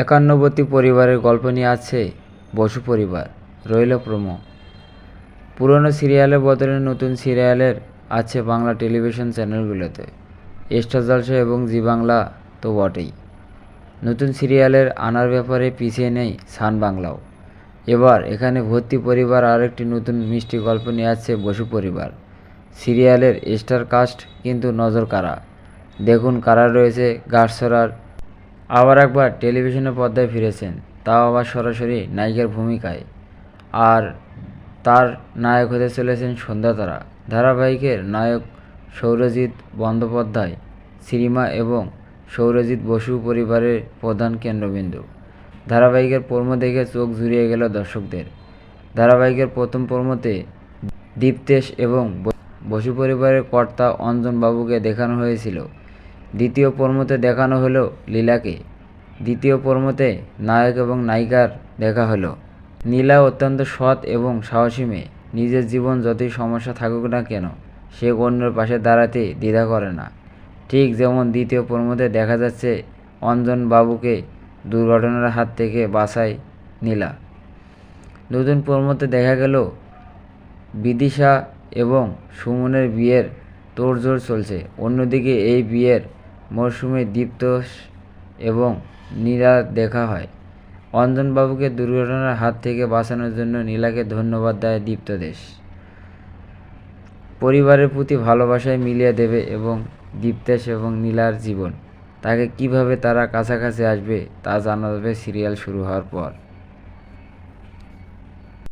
একান্নবর্তী পরিবারের গল্প নিয়ে আছে বসু পরিবার, রইল প্রমো। পুরনো সিরিয়ালের বদলে নতুন সিরিয়ালের আছে বাংলা টেলিভিশন চ্যানেলগুলোতে। স্টার জলসা এবং জি বাংলা তো বটেই। নতুন সিরিয়ালের আনার ব্যাপারে পিছিয়ে নেই সান বাংলাও। এবার এখানে ভর্তি পরিবার আর একটি নতুন মিষ্টি গল্প নিয়ে আসছে বসু পরিবার। সিরিয়ালের স্টার কাস্ট কিন্তু নজর কারা? দেখুন কারা রয়েছে গাছছড়ার আবার একবার টেলিভিশনের পর্দায় ফিরেছেন, তাও আবার সরাসরি নায়িকার ভূমিকায়। আর তার নায়ক হতে চলেছেন সন্ধ্যাতারা। ধারাবাহিকের নায়ক সৌরজিৎ বন্দ্যোপাধ্যায়, সিনেমা এবং সৌরজিৎ বসু পরিবারের প্রধান কেন্দ্রবিন্দু। ধারাবাহিকের প্রমো দেখে চোখ জুড়িয়ে গেল দর্শকদের। ধারাবাহিকের প্রথম প্রমোতে দীপ্তেশ এবং বসু পরিবারের কর্তা অঞ্জন বাবুকে দেখানো হয়েছিল। দ্বিতীয় পর্বতে দেখানো হলো লীলাকে। দ্বিতীয় পর্বতে নায়ক এবং নায়িকার দেখা হলো। নীলা অত্যন্ত সৎ এবং সাহসী মেয়ে। নিজের জীবন যতই সমস্যা থাকুক না কেন, সে অন্যের পাশে দাঁড়াতে দ্বিধা করে না। ঠিক যেমন দ্বিতীয় পর্বতে দেখা যাচ্ছে অঞ্জন বাবুকে দুর্ঘটনার হাত থেকে বাঁচায় নীলা। নতুন পর্বতে দেখা গেল বিদিশা এবং সুমনের বিয়ের তোড়জোড় চলছে। অন্যদিকে এই বিয়ের মরশুমে দীপ্তোষ এবং নীলা দেখা হয়। অঞ্জনবাবুকে দুর্ঘটনার হাত থেকে বাঁচানোর জন্য নীলাকে ধন্যবাদ দেয় দীপ্তদেশ। পরিবারের প্রতি ভালোবাসায় মিলিয়ে দেবে এবং দীপ্তেশ এবং নীলার জীবন। তাকে কীভাবে তারা কাছাকাছি আসবে তা জানা যাবে সিরিয়াল শুরু হওয়ার পর।